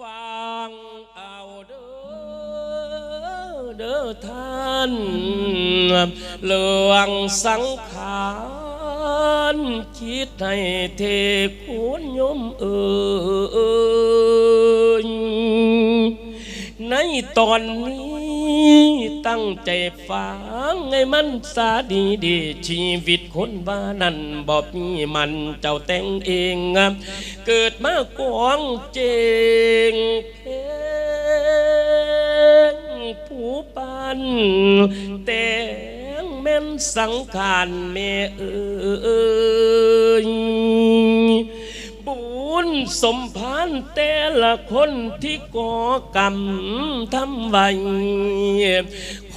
ฟังเอาเด้อเด้อท่านเลือ้ตั้งใจฟังให้มันสาดีดีชีวิตคนบ้านั้นบอกมีมันเจ้าแต่งเองเกิดมากวงเจงเพงผู้ปันแต่งแม่นสังขารแม่เอ่ย สมพานแต่ละคนที่ก่อกรรมทำไว้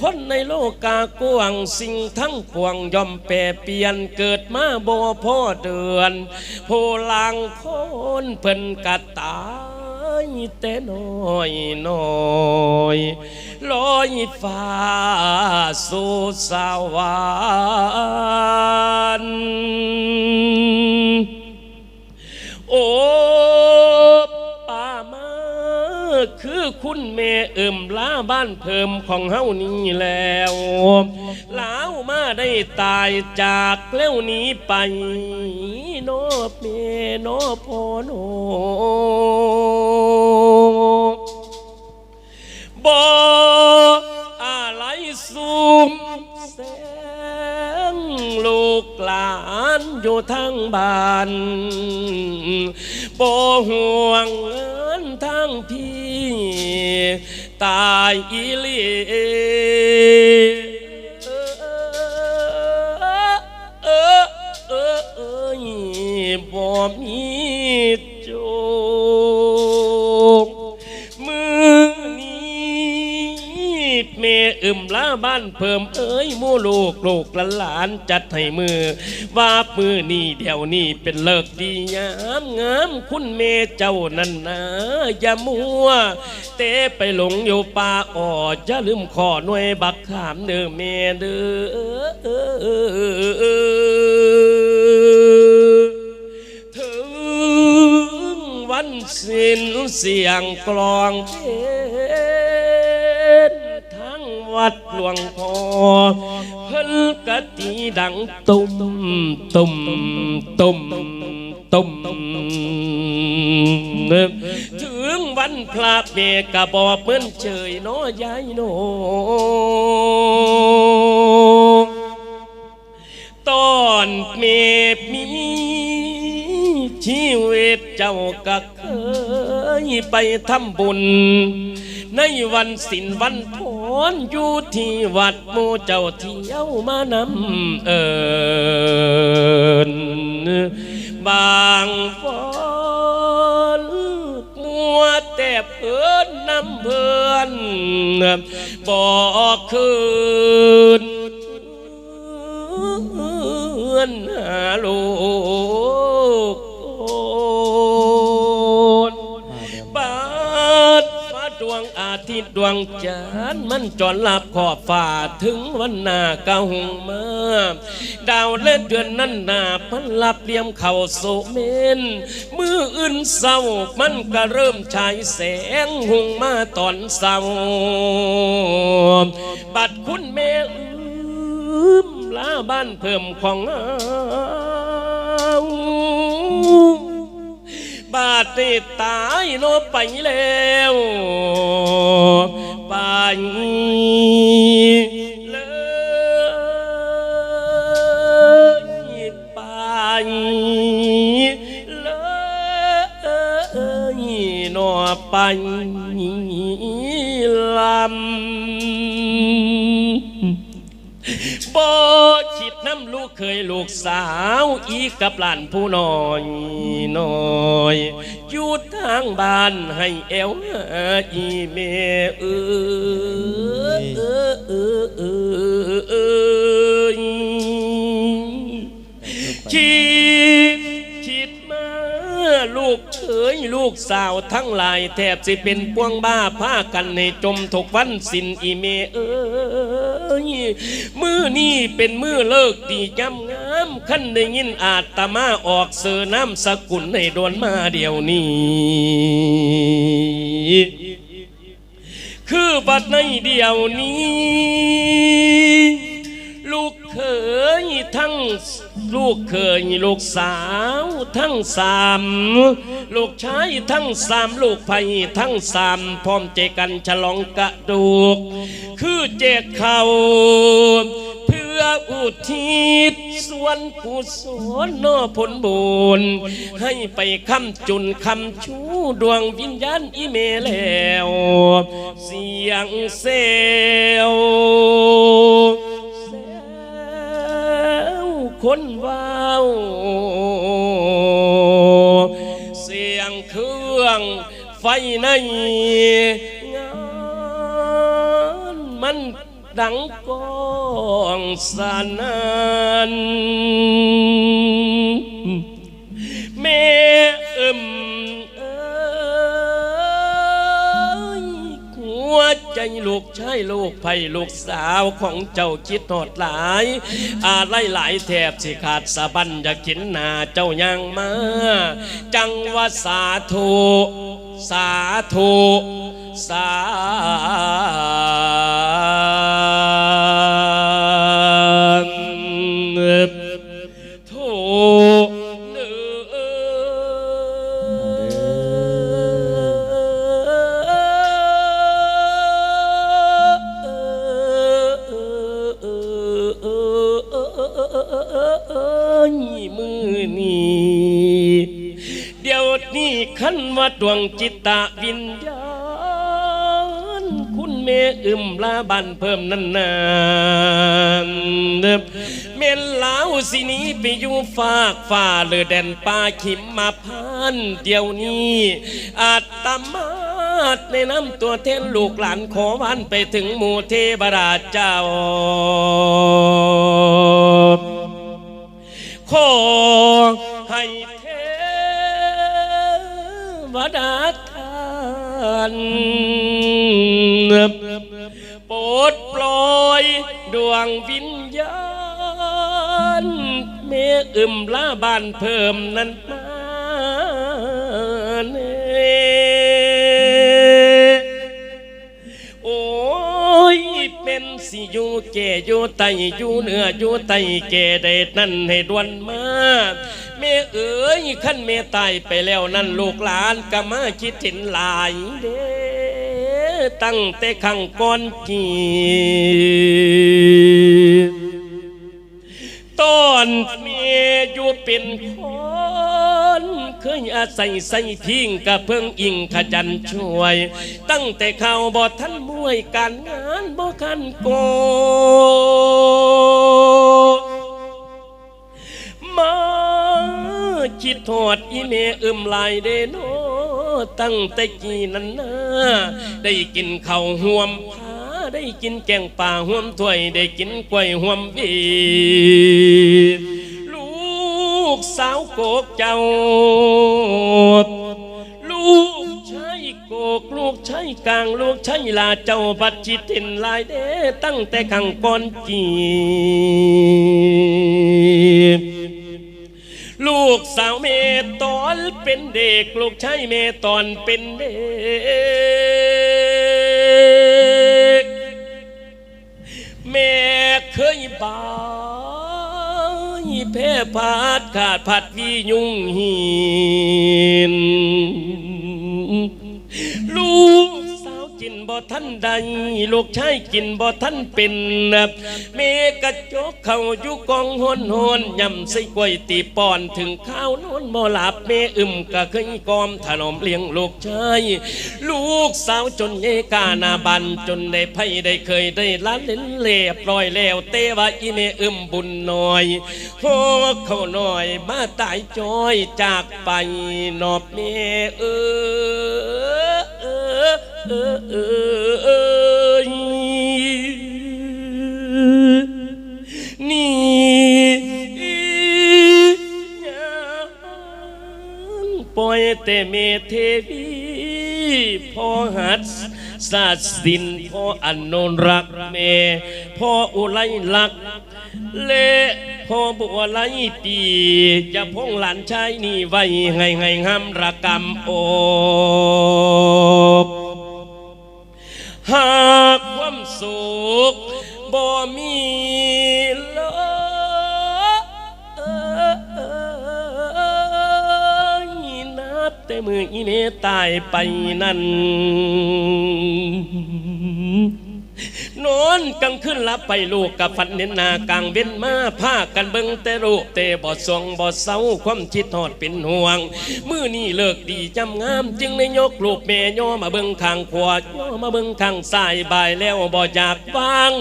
คนในโลกากว้างสิ่งทั้งปวงย่อมแปรเปลี่ยนเกิดมาบ่พ่อเดือนโพลางคนเพิ่นกะตายแต่น้อยน้อยลอยฟ้าสู่สวรรค์ โอ้ป่ามาคือคุณแม่เอิ่มล้าบ้านเพิ่มของเฮานี่แล้วลาวมาได้ตายจากแล้วนี้ไปโนเมโนพอโนอ ทั้งบ้านโบห่วงเงินทั้งพี่ ตายอีลีเออเออเออบ่มี อึมล้าบ้านเพิ่มเอ้ยมู่ลูกลูกหลานจัดให้มือ ว่ามือนี่เดี๋ยวนี้เป็นเลิกดีงามงามคุณเมเจ้านั่นนะอย่ามัว เตะไปหลงอยู่ป่าอ่อจะลืมขอหน่วยบักขามเด้อเมเด้อถึงวันสิ้นเสียงกลองเพลงทั้ง วัดหลวงพ่อเพิ่นกะตีดังตุ่มตุ่มตุ่มตุ่มถึงวันพระเมกะบอเปิ้นเฉยน้อยายโนตอนเมบมีชีวิตเจ้าก็เคยไปทำบุญ ในวันสินวันพร อยู่ที่วัดโมเจ้าเที่ยวมานำเอินบางฟอนมัวแต่เพื่อนนำเพื่อนบอกคืนเพื่อนหาลูก ดวงจันทร์มันจอนลับขอบฟ้าถึงวันหน้ากะหงมาดาวและเดือนนั้นหนาพันหลับเลี่ยมเข้าโซเมนมืออื่นเศร้ามันก็เริ่มฉายแสงหุงมาตอนเศร้าบัดคุณแม่อืมลาบ้านเพิ่มของเฮา บาดตายโนไปแล้วไปเลยไปเลยนอไปลำบ่ เคยลูกสาวอีกกับหลานผู้น้อยน้อยอยู่ทางบ้านให้เอวอีเมเออเออเออเออ ลูกสาวทั้งหลาย แทบสิเป็นพวงบ้าผ้ากันในจมถกวันสินอีเมเอ้ยมือนี่เป็นมือเลิกดีจำงามขั้นได้ยินอาตมาออกเสือน้ำสกุลให้ดวนมาเดียวนี้คือบัดในเดียวนี้ ลูกเขยทั้ง ลูกเขยลูกสาวทั้งสามลูกชายทั้งสามลูกไผ่ทั้งสามพร้อมใจกันฉลองกระดูก คือเจกเขาเพื่ออุทิศส่วนกุศลนอผลบุญให้ไปคำจุนคำชูดวงวิญญาณอีเมแล้ว เสียงเซล คนว้าวเสียงเครื่องไฟในงานมันดังกองสนัน ลูกชายลูกไผ่ลูกสาวของเจ้าคิดทอดหลายอาไรหลายแทบสิขาดสะบันอยากกินหนาเจ้ายังมา จังว่าสาธุ สาธุ สา จิตตะวิญญาณ คุณเมอึมลาบันเพิ่มนันนานเมนลาวสินี้ไปอยู่ฝากฝ่าเลือแดนป่าขิมมาพันเดียวนี้อาตมาในน้ำตัวเทนลูกหลานขอวันไปถึงหมู่เทบราชเจ้า ขอให้ ดาทานโปรดปล่อยดวงวิญญาณเมอึมลาบานเพิ่มนั้นมาเนโอ้ยเป็นสิอยู่แก่อยู่ไตอยู่เหนืออยู่ไตแก่ได้นั่นให้ดวนมา แม่เอ๋ยขั้นแม่ตายไปแล้วนั่นลูกหลานก็มาคิดถึงหลายเด้ตั้งแต่ขังก่อนกีต้นเมียอยู่เป็นคนเคยอาศัยใส่พิงกับเพิ่งอิงขจันช่วย ตั้งแต่เขาวบ่ท่านมวยการงานบ่คันโก คิดทอดอีเมอึมลายเดโนตั้งแต่กี้นั้นนะได้กินข้าวห่วมผาได้กินแกงป่าห่วมถ้วยได้กินกล้วยห่วมวีลูกสาวโกกเจ้า ลูกชายโกกลูกชายกลางลูกชายลาเจ้าบัดจิตเห็นลายเด้ตั้งแต่ขังก่อนกี ลูกสาวเมตอนเป็นเด็ก ลูกชายเมตอนเป็นเด็ก แม่เคยบายแพ้พาดขาดผัดวียุ่งหินลูก ท่านใดลูกชายกินบ่ท่านเป็นเมกระจกเข้าอยู่กองหนหนยำใส่กล้วยตีป้อนถึงข้าวนอนบ่หลับเมอึมก็เคยกอมถนอมเลี้ยงลูกชาย ลูกสาวจนเยกานาบันจนได้ไพ่ได้เคยได้ล้านเล่นเล่ปล่อยแล้วเตว่าอีเมอึมบุญน้อยโหเขาน้อยมาตายจอยจากไปนอบเมเออ วยแต่เมเทวีพ่อหัดศาสินพ่ออันนนรักเมพ่ออุไรลักเลพ่อบัวไลปีจะพงหลานชายนี่ไว้ไงไงห้ำระกรรมโอบหากความสู เลตายไปนั่น อนกลางคืนลับไปลูกกับฝันเน้นนากลางเว้นมาผ้ากันเบิงแต่รูเตบ่สวงบ่เศร้าความคิดทอดเป็นห่วง มือนี่เลิกดีจำงาม จึงได้ยกลูกแม่ย่อมาเบิงข้างขวาย่อมาเบิงข้างซ้ายบายแล้วบ่อยากฟัง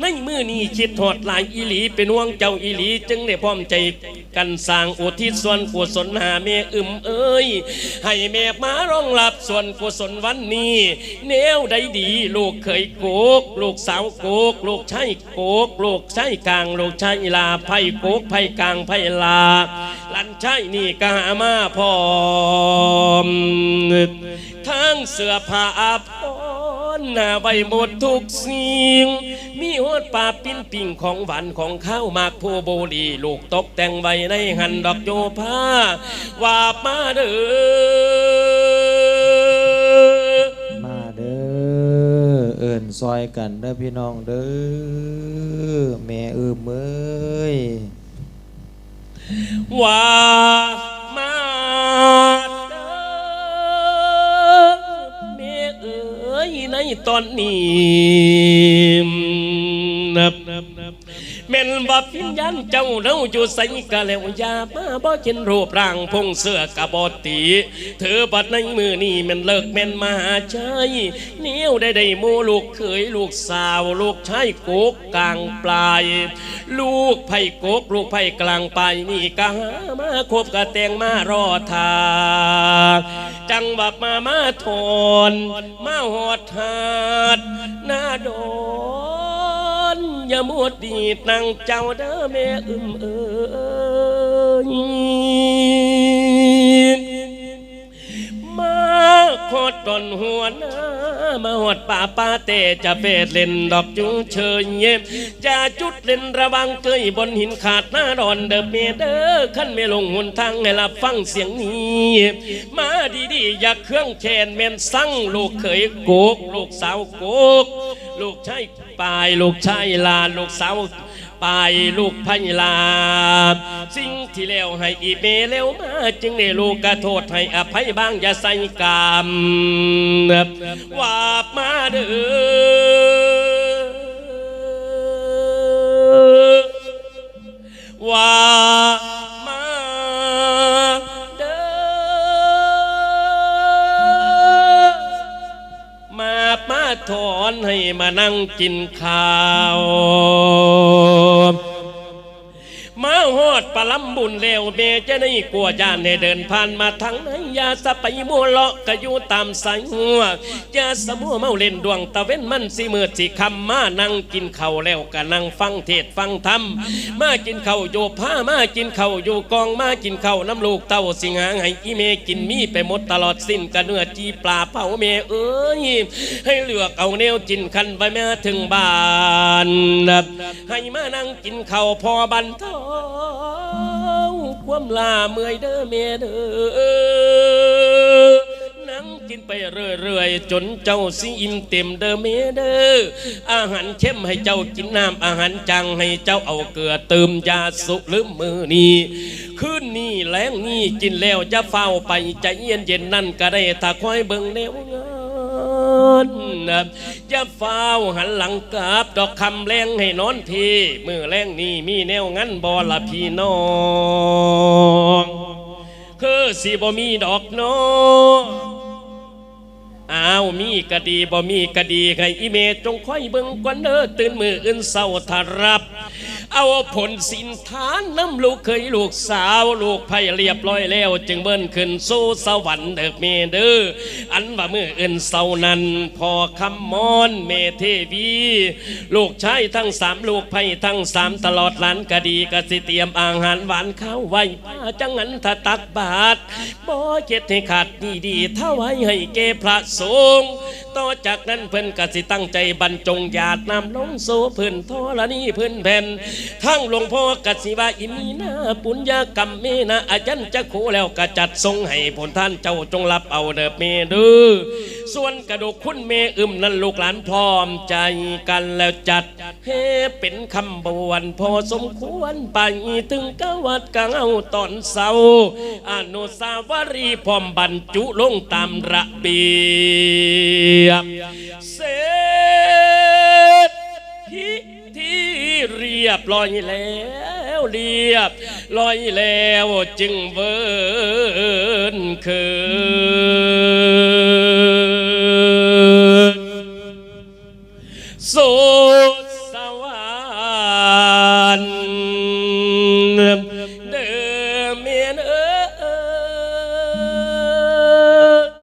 ในมือนี่คิดทอดหลายอีหลีเป็นห่วงเจ้าอีหลี จึงได้พร้อมใจกันสร้างอุทิศส่วนกุศลหาแม่อึมเอ้ยให้แม่มาร้องรับส่วนกุศลวันนี้แนวใดดี ลูกเคยโกกลูกสาวโกกลูกชายโกกลูกชายกลางลูกชายลาไผ่โกกไผ่กลางไผ่ลา ลันชายนี่กหามาพร้อมทั้งเสื้อผ้าอาภรณ์หน้าใบหมดทุกสิ่งมีหดป่าปิ้นปิ่งของหวานของข้าวมากโพโบดีลูกตกแต่งไว้ในหันดอกโยผ้าว่ามาเด้อ นซอยกันเด้อพี่น้องเด้อแม่เอื้มเอ้ยว่ามาเด้อแม่เอ๋ยในตอนนี้นับ แม่นว่าพิญญาณเจ้าเราอยู่ใส่กะแล้วยามาบ่เห็นรูปร่างพงเสื้อกะบอตีเธอบัดในมือนี่แมันเลิกแม่นมาหาใจเนียวได้ได้โมลูกเขยลูกสาวลูกชายโกกกลางปลาย ลูกไผ่โกกลูกไผ่กลางปลายนี่กะหามาคบกะแตงมารอทาจังหวัดมามาทนมาหอดหาดหน้าโดน อย่ามัวดีดนางเจ้าเด้อแม่อึมเอ้ยมาโคตรตนหัวหน้ามาหอดป่าป้าเตจะเฟดเล่นดอกจุงเชยเย็บจะจุดเล่นระวังเกยบนหินขาดหน้าดอนเด้อเมเด้อขั้นไม่ลงหุนทางให้รับฟังเสียงนี้มาดีๆอย่าเครื่องแคนเมนสั่งลูกเขยโกกลูกสาวโกกลูกชาย ปลายลูกชายลาลูกสาวปลายลูกพันลา สิ่งที่เลวให้อีเมเลวมาจึงได้ลูกกระโทษให้อภัยบ้างอย่าใส่กรรมว่ามาเด้อ กินข้าว ดปลาลำบุญแล้วเมจะได้กลัวย่านให้เดินผ่านมาทางไหนยาสะไปมัวเลาะกะอยู่ตามสายหัวยาสะมัวเมาเล่นดวงตะเว้นมันสิมืดสิคำมานั่งกินเข้าแล้วก็นั่งฟังเทศฟังธรรมมากินเข้าโยผ้ามากินเข้าอยู่กองมากินเข้าน้ำลูกเต้าสิงหางให้อีเมกินมีไปหมดตลอดสิ้นกะเนื้อจีปลาเผาเมเอ้ยให้เหลือกเอาแนวกินคันไปแม่ถึงบ้านให้มานั่งกินเข้าพอบันทา ความลาเมื่อยเด้อเมเด้อนั่งกินไปเรื่อยๆ จนเจ้าสิอิ่มเต็มเด้อเมเด้ออาหารเข้มให้เจ้ากินน้ำอาหารจังให้เจ้าเอาเกลือเติมยาสุลืมมือนี้คืนนี้แรงนี้กินแล้วจะเฝ้าไปใจเย็นเย็นๆนั่นก็ได้ถ้าคอยเบิ่งแนวงา นนจะเฝ้าหันหลังกลับ ดอกคำแรงให้นอนทีมือแรงนี้มีแนวงั้นบอละพี่น้องคือสิบ่มีดอกน้ออ้าวมีกะดีบ่มีกะดีให้อีเมจงค่อยเบิ่งกวนเด้อตื่นมืออื่นเศร้าทารับ เอาผลสินทานน้ำลูกเคยลูกสาวลูกไผ่เรียบร้อยแล้ว จึงเบิ้นขึ้นสู่สวรรค์เด้อเมเด้ออันว่ามืออื่นเศร้านั้น พอคำมอนเมเทวี ลูกชายทั้งสามลูกไผ่ทั้งสามตลอดหลานกะดีกะสิเตรียมอาหารหวานข้าวไว้ป้าจังหันถ้าตักบาทบ่เจ็ดให้ขาดดีดีถ้าไว้ให้เกพระสงฆ์ต่อจากนั้นเพิ่นกะสิตั้งใจบรรจงหยาดน้ำลงโซเพิ่นทอละนี่เพิ่นแผ่นทั้งหลวงพ่อกสิวาอิมีนาปุญญากรรมเมนะอาจารย์จะโคแล้วกระจัดทรงให้ผลท่านเจ้าจงรับเอาเด้อเมด้อส่วนกระดูกคุณเมอึมนั้นลูกหลานพร้อมใจกันแล้วจัดเฮเป็นคำบวนพอสมควรไปถึงกวัดกะเอาตอนเศร้าอนุสาวรีย์พร้อมบรรจุลงตามระเบียบ ยบร้อยแล้วเรียบร้อยแล้วจึงเวินคืน